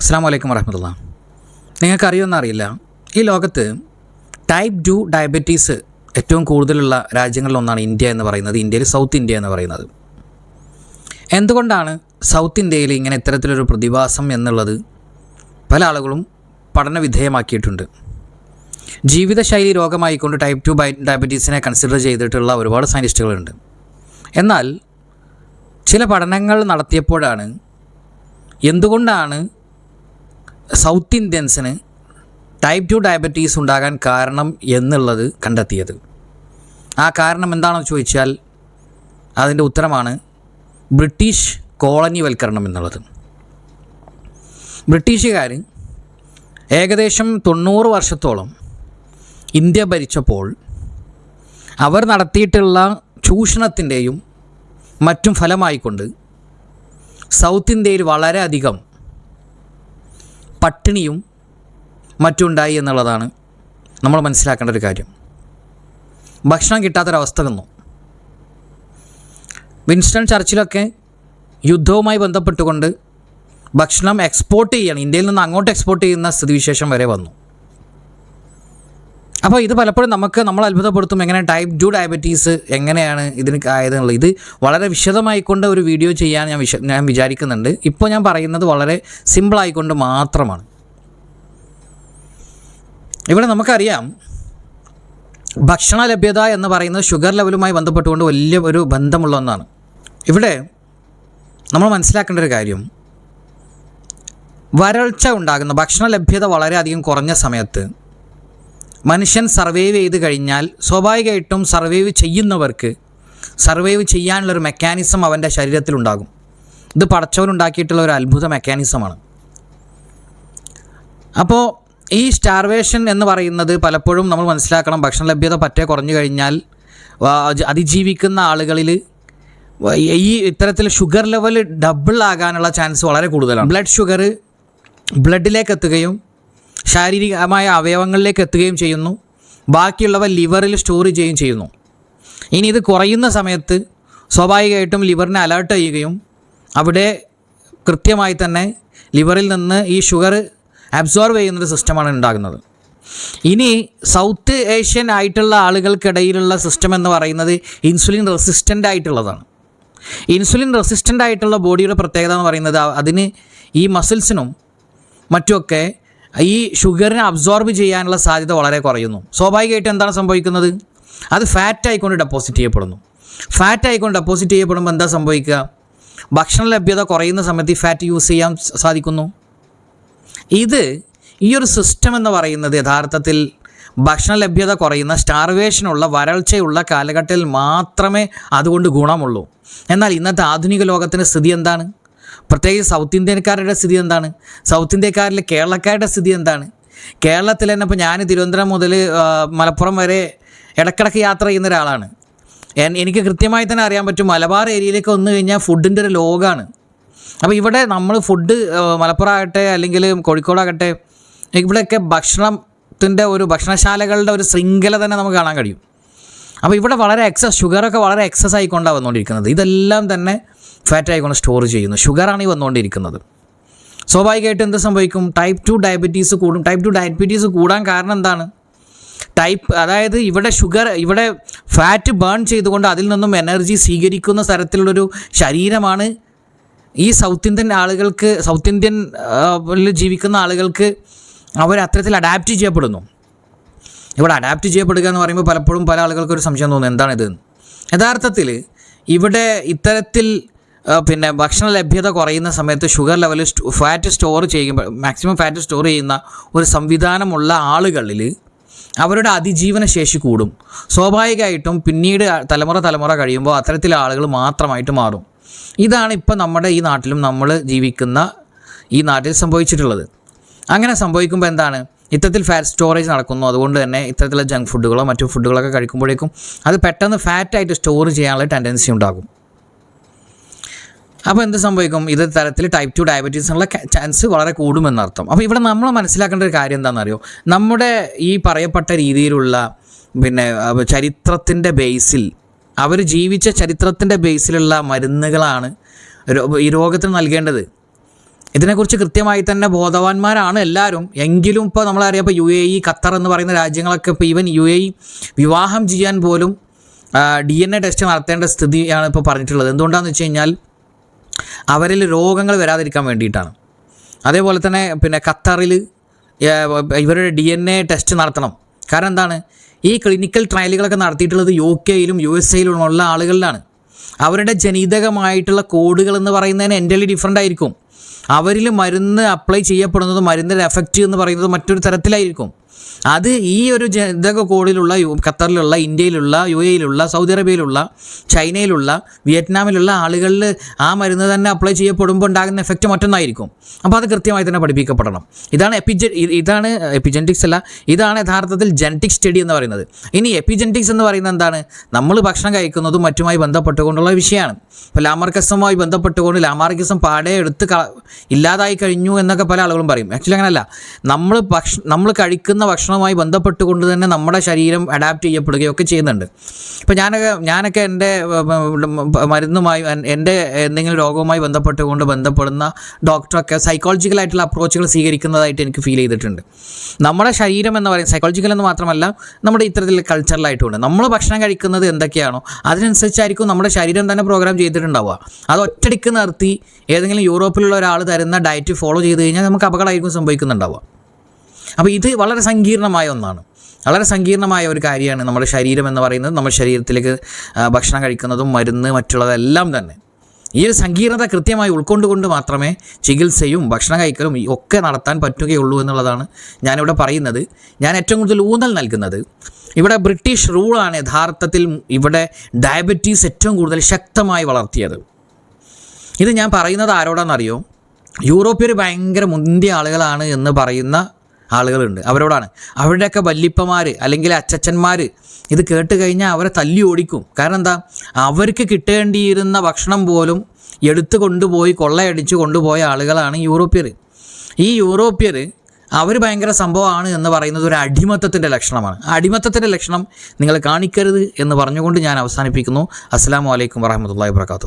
അസ്സാം വലൈക്കും വരഹമുല്ല നിങ്ങൾക്കറിയുമെന്നറിയില്ല ഈ ലോകത്ത് ടൈപ്പ് ടു ഡയബറ്റീസ് ഏറ്റവും കൂടുതലുള്ള രാജ്യങ്ങളിലൊന്നാണ് ഇന്ത്യ എന്ന് പറയുന്നത്. ഇന്ത്യയിൽ സൗത്ത് ഇന്ത്യ എന്ന് പറയുന്നത്. എന്തുകൊണ്ടാണ് സൗത്ത് ഇന്ത്യയിൽ ഇങ്ങനെ ഇത്തരത്തിലൊരു പ്രതിഭാസം എന്നുള്ളത് പല ആളുകളും പഠന വിധേയമാക്കിയിട്ടുണ്ട്. ജീവിതശൈലി രോഗമായിക്കൊണ്ട് ടൈപ്പ് ടു ഡയബറ്റീസിനെ കൺസിഡർ ചെയ്തിട്ടുള്ള ഒരുപാട് സയന്റിസ്റ്റുകളുണ്ട് എന്നാൽ ചില പഠനങ്ങൾ നടത്തിയപ്പോഴാണ് എന്തുകൊണ്ടാണ് സൗത്ത് ഇന്ത്യൻസിന് ടൈപ്പ് ടു ഡയബറ്റീസ് ഉണ്ടാകാൻ കാരണം എന്നുള്ളത് കണ്ടെത്തിയത്. ആ കാരണം എന്താണെന്ന് ചോദിച്ചാൽ അതിന്റെ ഉത്തരമാണ് ബ്രിട്ടീഷ് കോളനിവൽക്കരണം എന്നുള്ളത്. ബ്രിട്ടീഷുകാർ ഏകദേശം തൊണ്ണൂറ് വർഷത്തോളം ഇന്ത്യ ഭരിച്ചപ്പോൾ അവർ നടത്തിയിട്ടുള്ള ചൂഷണത്തിന്റെയും മറ്റും ഫലമായിക്കൊണ്ട് സൗത്ത് ഇന്ത്യയിൽ വളരെയധികം പട്ടിണിയും മറ്റുണ്ടായി എന്നുള്ളതാണ് നമ്മൾ മനസ്സിലാക്കേണ്ട ഒരു കാര്യം. ഭക്ഷണം കിട്ടാത്തൊരവസ്ഥ വന്നു. വിൻസ്റ്റൺ ചർച്ചിലൊക്കെ യുദ്ധവുമായി ബന്ധപ്പെട്ടുകൊണ്ട് ഭക്ഷണം എക്സ്പോർട്ട് ചെയ്യണം. ഇന്ത്യയിൽ നിന്ന് അങ്ങോട്ട് എക്സ്പോർട്ട് ചെയ്യുന്ന സ്ഥിതിവിശേഷം വരെ വന്നു. അപ്പോൾ ഇത് പലപ്പോഴും നമുക്ക് നമ്മൾ അത്ഭുതപ്പെടുത്തും. എങ്ങനെ ടൈപ്പ് ടു ഡയബറ്റീസ് എങ്ങനെയാണ് ഇതിന് ആയതെന്നുള്ളത്. ഇത് വളരെ വിശദമായിക്കൊണ്ട് ഒരു വീഡിയോ ചെയ്യാൻ ഞാൻ വിശ ഞാൻ വിചാരിക്കുന്നുണ്ട്. ഇപ്പോൾ ഞാൻ പറയുന്നത് വളരെ സിമ്പിളായിക്കൊണ്ട് മാത്രമാണ്. ഇവിടെ നമുക്കറിയാം ഭക്ഷണ ലഭ്യത എന്ന് പറയുന്നത് ഷുഗർ ലെവലുമായി ബന്ധപ്പെട്ടുകൊണ്ട് വലിയ ഒരു ബന്ധമുള്ള ഒന്നാണ്. ഇവിടെ നമ്മൾ മനസ്സിലാക്കേണ്ട ഒരു കാര്യം. വരൾച്ച ഉണ്ടാകുന്ന ഭക്ഷണ ലഭ്യത വളരെയധികം കുറഞ്ഞ സമയത്ത് മനുഷ്യൻ സർവൈവ് ചെയ്ത് കഴിഞ്ഞാൽ സ്വാഭാവികമായിട്ടും സർവൈവ് ചെയ്യുന്നവർക്ക് സർവൈവ് ചെയ്യാനുള്ളൊരു മെക്കാനിസം അവന്റെ ശരീരത്തിലുണ്ടാകും. ഇത് പടച്ചവനുണ്ടാക്കിയിട്ടുള്ള ഒരു അത്ഭുത മെക്കാനിസമാണ്. അപ്പോൾ ഈ സ്റ്റാർവേഷൻ എന്ന് പറയുന്നത് പലപ്പോഴും നമ്മൾ മനസ്സിലാക്കണം. ഭക്ഷണ ലഭ്യത പറ്റേ കുറഞ്ഞു കഴിഞ്ഞാൽ അതിജീവിക്കുന്ന ആളുകളിൽ ഈ ഇത്തരത്തിൽ ഷുഗർ ലെവൽ ഡബിൾ ആകാനുള്ള ചാൻസ് വളരെ കൂടുതലാണ്. ബ്ലഡ് ഷുഗർ ബ്ലഡിലേക്ക് എത്തുകയും ശാരീരികമായ അവയവങ്ങളിലേക്ക് എത്തുകയും ചെയ്യുന്നു. ബാക്കിയുള്ളവ ലിവറിൽ സ്റ്റോർ ചെയ്യുകയും ചെയ്യുന്നു. ഇനി ഇത് കുറയുന്ന സമയത്ത് സ്വാഭാവികമായിട്ടും ലിവറിനെ അലേർട്ട് ചെയ്യുകയും അവിടെ കൃത്യമായി തന്നെ ലിവറിൽ നിന്ന് ഈ ഷുഗർ അബ്സോർവ് ചെയ്യുന്നൊരു സിസ്റ്റമാണ് ഉണ്ടാകുന്നത്. ഇനി സൗത്ത് ഏഷ്യൻ ആയിട്ടുള്ള ആളുകൾക്കിടയിലുള്ള സിസ്റ്റം എന്ന് പറയുന്നത് ഇൻസുലിൻ റെസിസ്റ്റന്റ് ആയിട്ടുള്ളതാണ്. ഇൻസുലിൻ റെസിസ്റ്റന്റ് ആയിട്ടുള്ള ബോഡിയുടെ പ്രത്യേകത എന്ന് പറയുന്നത് അതിന് ഈ മസിൽസിനും മറ്റുമൊക്കെ ഈ ഷുഗറിനെ അബ്സോർബ് ചെയ്യാനുള്ള സാധ്യത വളരെ കുറയുന്നു. സ്വാഭാവികമായിട്ടും എന്താണ് സംഭവിക്കുന്നത്? അത് ഫാറ്റ് ആയിക്കൊണ്ട് ഡെപ്പോസിറ്റ് ചെയ്യപ്പെടുന്നു. ഫാറ്റ് ആയിക്കൊണ്ട് ഡെപ്പോസിറ്റ് ചെയ്യപ്പെടുമ്പോൾ എന്താ സംഭവിക്കുക? ഭക്ഷണ ലഭ്യത കുറയുന്ന സമയത്ത് ഈ ഫാറ്റ് യൂസ് ചെയ്യാൻ സാധിക്കുന്നു. ഇത് ഈ ഒരു സിസ്റ്റം എന്ന് പറയുന്നത് യഥാർത്ഥത്തിൽ ഭക്ഷണ ലഭ്യത കുറയുന്ന സ്റ്റാർവേഷനുള്ള വരൾച്ചയുള്ള കാലഘട്ടത്തിൽ മാത്രമേ അതുകൊണ്ട് ഗുണമുള്ളൂ. എന്നാൽ ഇന്നത്തെ ആധുനിക ലോകത്തിന്റെ സ്ഥിതി എന്താണ്? പ്രത്യേകിച്ച് സൗത്ത് ഇന്ത്യക്കാരുടെ സ്ഥിതി എന്താണ്? സൗത്ത് ഇന്ത്യക്കാരിലെ കേരളക്കാരുടെ സ്ഥിതി എന്താണ്? കേരളത്തിൽ തന്നെ ഇപ്പോൾ ഞാൻ തിരുവനന്തപുരം മുതൽ മലപ്പുറം വരെ ഇടക്കിടക്ക് യാത്ര ചെയ്യുന്ന ഒരാളാണ്. എനിക്ക് കൃത്യമായി തന്നെ അറിയാൻ പറ്റും മലബാർ ഏരിയയിലേക്ക് വന്നു കഴിഞ്ഞാൽ ഫുഡിന്റെ ഒരു ലോകമാണ് അപ്പോൾ ഇവിടെ നമ്മൾ ഫുഡ് മലപ്പുറം ആകട്ടെ അല്ലെങ്കിൽ കോഴിക്കോടാകട്ടെ ഇവിടെയൊക്കെ ഭക്ഷണത്തിന്റെ ഒരു ഭക്ഷണശാലകളുടെ ഒരു ശൃംഖല തന്നെ നമുക്ക് കാണാൻ കഴിയും. അപ്പോൾ ഇവിടെ വളരെ എക്സസ് ഷുഗറൊക്കെ വളരെ എക്സസ് ആയിക്കൊണ്ടാണ് വന്നുകൊണ്ടിരിക്കുന്നത് ഇതെല്ലാം തന്നെ ഫാറ്റ് ആയിക്കൊണ്ട് സ്റ്റോർ ചെയ്യുന്നു ഷുഗറാണ് ഈ വന്നുകൊണ്ടിരിക്കുന്നത്. സ്വാഭാവികമായിട്ടും എന്ത് സംഭവിക്കും? ടൈപ്പ് ടു ഡയബറ്റീസ് കൂടും. ടൈപ്പ് ടു ഡയബറ്റീസ് കൂടാൻ കാരണം എന്താണ്? ടൈപ്പ് അതായത് ഇവിടെ ഷുഗർ ഇവിടെ ഫാറ്റ് ബേൺ ചെയ്തുകൊണ്ട് അതിൽ നിന്നും എനർജി സ്വീകരിക്കുന്ന തരത്തിലുള്ളൊരു ശരീരമാണ് ഈ സൗത്ത് ഇന്ത്യൻ ആളുകൾക്ക് സൗത്ത് ഇന്ത്യൻ ജീവിക്കുന്ന ആളുകൾക്ക് അവർ അത്തരത്തിൽ അഡാപ്റ്റ് ചെയ്യപ്പെടുന്നു. ഇവിടെ അഡാപ്റ്റ് ചെയ്യപ്പെടുക എന്ന് പറയുമ്പോൾ പലപ്പോഴും പല ആളുകൾക്കൊരു സംശയം തോന്നുന്നു എന്താണിത് യഥാർത്ഥത്തിൽ ഇവിടെ ഇത്തരത്തിൽ പിന്നെ ഭക്ഷണ ലഭ്യത കുറയുന്ന സമയത്ത് ഷുഗർ ലെവൽ ഫാറ്റ് സ്റ്റോർ ചെയ്യുമ്പോൾ മാക്സിമം ഫാറ്റ് സ്റ്റോർ ചെയ്യുന്ന ഒരു സംവിധാനമുള്ള ആളുകളിൽ അവരുടെ അതിജീവന ശേഷി കൂടും. സ്വാഭാവികമായിട്ടും പിന്നീട് തലമുറ തലമുറ കഴിയുമ്പോൾ അത്തരത്തിലെ ആളുകൾ മാത്രമായിട്ട് മാറും. ഇതാണ് ഇപ്പം നമ്മുടെ ഈ നാട്ടിലും നമ്മൾ ജീവിക്കുന്ന ഈ നാട്ടിൽ സംഭവിച്ചിട്ടുള്ളത്. അങ്ങനെ സംഭവിക്കുമ്പോൾ എന്താണ്? ഇത്തരത്തിൽ ഫാറ്റ് സ്റ്റോറേജ് നടക്കുന്നു. അതുകൊണ്ട് തന്നെ ഇത്തരത്തിലുള്ള ജങ്ക് ഫുഡുകളോ മറ്റു ഫുഡുകളൊക്കെ കഴിക്കുമ്പോഴേക്കും അത് പെട്ടെന്ന് ഫാറ്റായിട്ട് സ്റ്റോർ ചെയ്യാനുള്ള ടെൻഡൻസി ഉണ്ടാകും. അപ്പോൾ എന്ത് സംഭവിക്കും? ഇത് തരത്തിൽ ടൈപ്പ് ടു ഡയബറ്റീസിനുള്ള ചാൻസ് വളരെ കൂടുമെന്നർത്ഥം അപ്പോൾ ഇവിടെ നമ്മൾ മനസ്സിലാക്കേണ്ട ഒരു കാര്യം എന്താണെന്നറിയോ? നമ്മുടെ ഈ പറയപ്പെട്ട രീതിയിലുള്ള പിന്നെ ചരിത്രത്തിന്റെ ബേസിൽ അവർ ജീവിച്ച ചരിത്രത്തിന്റെ ബേസിലുള്ള മരുന്നുകളാണ് ഈ രോഗത്തിന് നൽകേണ്ടത്. ഇതിനെക്കുറിച്ച് കൃത്യമായി തന്നെ ബോധവാന്മാരാണ് എല്ലാവരും. എങ്കിലും ഇപ്പോൾ നമ്മളറിയാം ഇപ്പോൾ യു എ ഇ ഖത്തർ എന്ന് പറയുന്ന രാജ്യങ്ങളൊക്കെ ഇപ്പോൾ ഈവൻ യു എ ഇ വിവാഹം ചെയ്യാൻ പോലും ഡി എൻ എ ടെസ്റ്റ് നടത്തേണ്ട സ്ഥിതിയാണ് ഇപ്പോൾ പറഞ്ഞിട്ടുള്ളത്. എന്തുകൊണ്ടാണെന്ന് വെച്ച് കഴിഞ്ഞാൽ അവരിൽ രോഗങ്ങൾ വരാതിരിക്കാൻ വേണ്ടിയിട്ടാണ്. അതേപോലെ തന്നെ പിന്നെ ഖത്തറിൽ ഇവരുടെ ഡി എൻ എ ടെസ്റ്റ് നടത്തണം. കാരണം എന്താണ്? ഈ ക്ലിനിക്കൽ ട്രയലുകളൊക്കെ നടത്തിയിട്ടുള്ളത് യു കെയിലും യു എസ് എയിലും ഉള്ള ആളുകളിലാണ്. അവരുടെ ജനിതകമായിട്ടുള്ള കോഡുകൾ എന്ന് പറയുന്നതിന് എന്റലി ഡിഫറെന്റ് ആയിരിക്കും. അവരിൽ മരുന്ന് അപ്ലൈ ചെയ്യപ്പെടുന്നത് മരുന്നിന്റെ എഫക്റ്റ് എന്ന് പറയുന്നത് മറ്റൊരു തരത്തിലായിരിക്കും. അത് ഈ ഒരു ജനതക കോഡിലുള്ള ഖത്തറിലുള്ള ഇന്ത്യയിലുള്ള യു എയിലുള്ള സൗദി അറേബ്യയിലുള്ള ചൈനയിലുള്ള വിയറ്റ്നാമിലുള്ള ആളുകളിൽ ആ മരുന്ന് തന്നെ അപ്ലൈ ചെയ്യപ്പെടുമ്പോൾ ഉണ്ടാകുന്ന എഫക്റ്റ് മറ്റൊന്നായിരിക്കും. അപ്പോൾ അത് കൃത്യമായി തന്നെ പഠിപ്പിക്കപ്പെടണം. ഇതാണ് എപ്പിജെ ഇതാണ് എപ്പിജെനറ്റിക്സ് അല്ല ഇതാണ് യഥാർത്ഥത്തിൽ ജനറ്റിക് സ്റ്റഡി എന്ന് പറയുന്നത്. ഇനി എപ്പിജെനറ്റിക്സ് എന്ന് പറയുന്നത് എന്താണ്? നമ്മൾ ഭക്ഷണം കഴിക്കുന്നതും മറ്റുമായി ബന്ധപ്പെട്ടുകൊണ്ടുള്ള വിഷയമാണ്. ഇപ്പോൾ ലാമാർക്കസവുമായി ബന്ധപ്പെട്ടുകൊണ്ട് ലാമാർക്കസം പാടെ എടുത്ത് ഇല്ലാതായി കഴിഞ്ഞു എന്നൊക്കെ പല ആളുകളും പറയും. ആക്ച്വലി അങ്ങനെയല്ല നമ്മൾ ഭക്ഷ നമ്മൾ കഴിക്കുന്ന ഭക്ഷണവുമായി ബന്ധപ്പെട്ടുകൊണ്ട് തന്നെ നമ്മുടെ ശരീരം അഡാപ്റ്റ് ചെയ്യപ്പെടുകയൊക്കെ ചെയ്യുന്നുണ്ട്. ഇപ്പോൾ ഞാനൊക്കെ ഞാനൊക്കെ എന്റെ മരുന്നുമായി എന്റെ എന്തെങ്കിലും രോഗവുമായി ബന്ധപ്പെട്ടുകൊണ്ട് ബന്ധപ്പെടുന്ന ഡോക്ടറൊക്കെ സൈക്കോളജിക്കലായിട്ടുള്ള അപ്രോച്ചുകൾ സ്വീകരിക്കുന്നതായിട്ട് എനിക്ക് ഫീൽ ചെയ്തിട്ടുണ്ട്. നമ്മുടെ ശരീരം എന്ന് പറയുന്നത് സൈക്കോളജിക്കൽ എന്ന് മാത്രമല്ല നമ്മുടെ ഇത്തരത്തിൽ കൾച്ചറലായിട്ടുമുണ്ട് നമ്മൾ ഭക്ഷണം കഴിക്കുന്നത് എന്തൊക്കെയാണോ അതിനനുസരിച്ചായിരിക്കും നമ്മുടെ ശരീരം തന്നെ പ്രോഗ്രാം ചെയ്തിട്ടുണ്ടാവുക. അത് ഒറ്റടിക്ക് നിർത്തി ഏതെങ്കിലും യൂറോപ്പിലുള്ള ഒരാൾ തരുന്ന ഡയറ്റ് ഫോളോ ചെയ്ത് കഴിഞ്ഞാൽ നമുക്ക് അപകടമായിരിക്കും സംഭവിക്കുന്നുണ്ടാവുക. അപ്പോൾ ഇത് വളരെ സങ്കീർണമായ ഒന്നാണ്. വളരെ സങ്കീർണമായ ഒരു കാര്യമാണ് നമ്മുടെ ശരീരം എന്ന് പറയുന്നത്. നമ്മുടെ ശരീരത്തിലേക്ക് ഭക്ഷണം കഴിക്കുന്നതും മരുന്ന് മറ്റുള്ളതെല്ലാം തന്നെ. ഈ ഒരു സങ്കീർണത കൃത്യമായി ഉൾക്കൊണ്ടുകൊണ്ട് മാത്രമേ ചികിത്സയും ഭക്ഷണം കഴിക്കലും ഒക്കെ നടത്താൻ പറ്റുകയുള്ളൂ എന്നുള്ളതാണ് ഞാനിവിടെ പറയുന്നത്. ഞാൻ ഏറ്റവും കൂടുതൽ ഊന്നൽ നൽകുന്നത്. ഇവിടെ ബ്രിട്ടീഷ് റൂളാണ് യഥാർത്ഥത്തിൽ ഇവിടെ ഡയബറ്റീസ് ഏറ്റവും കൂടുതൽ ശക്തമായി വളർത്തിയത്. ഇത് ഞാൻ പറയുന്നത് ആരോടാണെന്നറിയോ യൂറോപ്യർ ഭയങ്കര മുന്തിയ ആളുകളാണ് എന്ന് പറയുന്ന ആളുകളുണ്ട്. അവരോടാണ്. അവരുടെയൊക്കെ വല്ലിപ്പമാർ അല്ലെങ്കിൽ അച്ചച്ചന്മാർ ഇത് കേട്ട് കഴിഞ്ഞാൽ അവരെ തല്ലി ഓടിക്കും. കാരണം എന്താ? അവർക്ക് കിട്ടേണ്ടിയിരുന്ന ഭക്ഷണം പോലും എടുത്തു കൊണ്ടുപോയി കൊള്ളയടിച്ച് കൊണ്ടുപോയ ആളുകളാണ് യൂറോപ്യർ. ഈ യൂറോപ്യർ അവർ ഭയങ്കര സംഭവമാണ് എന്ന് പറയുന്നത് ഒരു അടിമത്തത്തിന്റെ ലക്ഷണമാണ്. അടിമത്തത്തിന്റെ ലക്ഷണം നിങ്ങൾ കാണിക്കരുത് എന്ന് പറഞ്ഞുകൊണ്ട് ഞാൻ അവസാനിപ്പിക്കുന്നു. അസ്സാം വലൈക്കും വറഹമത്തല്ലാ വാത്തു